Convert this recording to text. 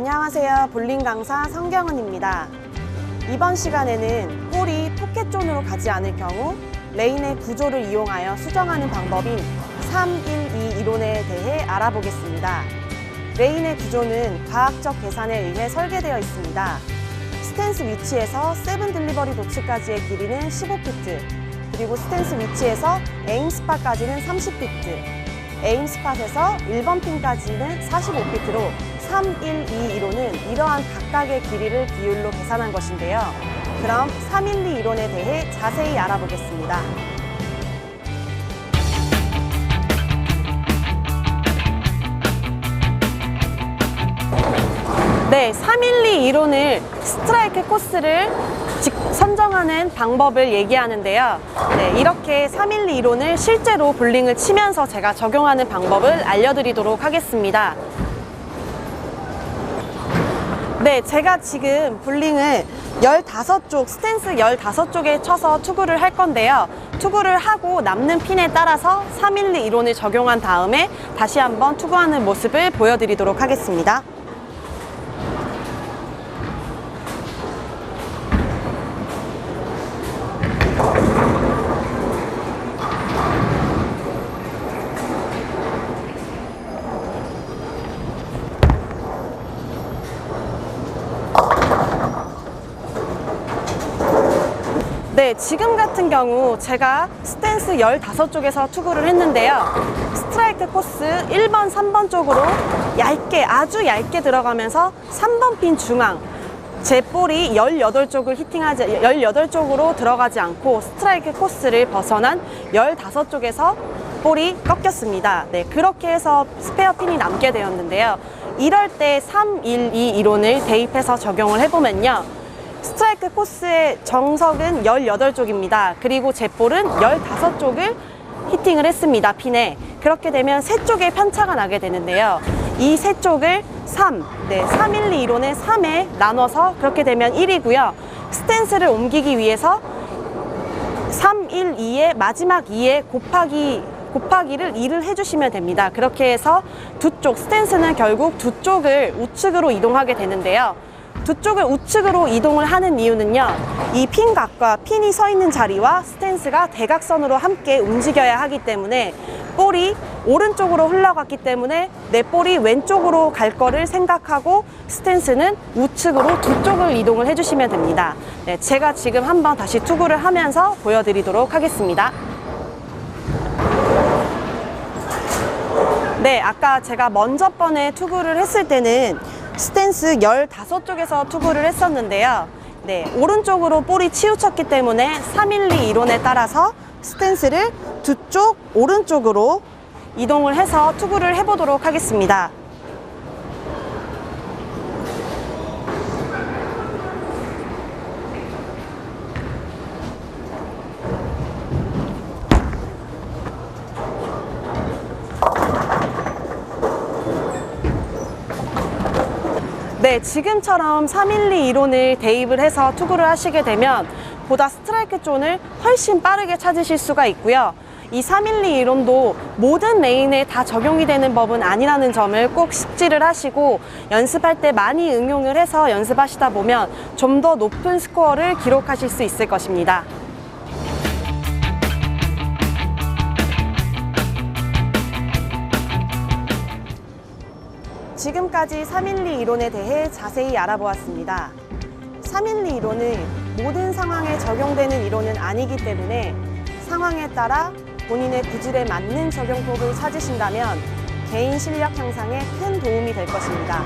안녕하세요. 볼링 강사 성경은입니다. 이번 시간에는 볼이 포켓존으로 가지 않을 경우 레인의 구조를 이용하여 수정하는 방법인 312 이론에 대해 알아보겠습니다. 레인의 구조는 과학적 계산에 의해 설계되어 있습니다. 스탠스 위치에서 세븐 딜리버리 도치까지의 길이는 15피트, 그리고 스탠스 위치에서 에임 스팟까지는 30피트, 에임 스팟에서 1번 핀까지는 45피트로 312 이론은 이러한 각각의 길이를 비율로 계산한 것인데요. 그럼 312 이론에 대해 자세히 알아보겠습니다. 네, 312 이론을 스트라이크 코스를 직- 선정하는 방법을 얘기하는데요. 네, 이렇게 312 이론을 실제로 볼링을 치면서 제가 적용하는 방법을 알려드리도록 하겠습니다. 네, 제가 지금 볼링을 15쪽, 스탠스 15쪽에 쳐서 투구를 할 건데요. 투구를 하고 남는 핀에 따라서 312 이론을 적용한 다음에 다시 한번 투구하는 모습을 보여드리도록 하겠습니다. 네, 지금 같은 경우 제가 스탠스 15쪽에서 투구를 했는데요. 스트라이크 코스 1번, 3번 쪽으로 얇게, 아주 얇게 들어가면서 3번 핀 중앙, 제 볼이 18쪽을 히팅하지, 18쪽으로 들어가지 않고 스트라이크 코스를 벗어난 15쪽에서 볼이 꺾였습니다. 네, 그렇게 해서 스페어 핀이 남게 되었는데요. 이럴 때 312 이론을 대입해서 적용을 해보면요. 스트라이크 코스의 정석은 18쪽입니다. 그리고 제 볼은 15쪽을 히팅을 했습니다. 핀에. 그렇게 되면 세 쪽에 편차가 나게 되는데요. 이 세 쪽을 3, 네, 312 이론의 3에 나눠서 그렇게 되면 1이고요. 스탠스를 옮기기 위해서 312의 마지막 2에 곱하기 곱하기를 2를 해주시면 됩니다. 그렇게 해서 두 쪽, 스탠스는 결국 두 쪽을 우측으로 이동하게 되는데요. 두 쪽을 우측으로 이동을 하는 이유는요. 이 핀 각과 핀이 서 있는 자리와 스탠스가 대각선으로 함께 움직여야 하기 때문에 볼이 오른쪽으로 흘러갔기 때문에 내 볼이 왼쪽으로 갈 거를 생각하고 스탠스는 우측으로 두 쪽을 이동을 해주시면 됩니다. 네, 제가 지금 한번 다시 투구를 하면서 보여드리도록 하겠습니다. 네, 아까 제가 먼저 번에 투구를 했을 때는 스탠스 15쪽에서 투구를 했었는데요. 네, 오른쪽으로 볼이 치우쳤기 때문에 312 이론에 따라서 스탠스를 두 쪽 오른쪽으로 이동을 해서 투구를 해보도록 하겠습니다. 네, 지금처럼 312 이론을 대입을 해서 투구를 하시게 되면 보다 스트라이크 존을 훨씬 빠르게 찾으실 수가 있고요. 이 312 이론도 모든 레인에 다 적용이 되는 법은 아니라는 점을 꼭 숙지를 하시고 연습할 때 많이 응용을 해서 연습하시다 보면 좀 더 높은 스코어를 기록하실 수 있을 것입니다. 지금까지 312 이론에 대해 자세히 알아보았습니다. 312 이론은 모든 상황에 적용되는 이론은 아니기 때문에 상황에 따라 본인의 구질에 맞는 적용법을 찾으신다면 개인 실력 향상에 큰 도움이 될 것입니다.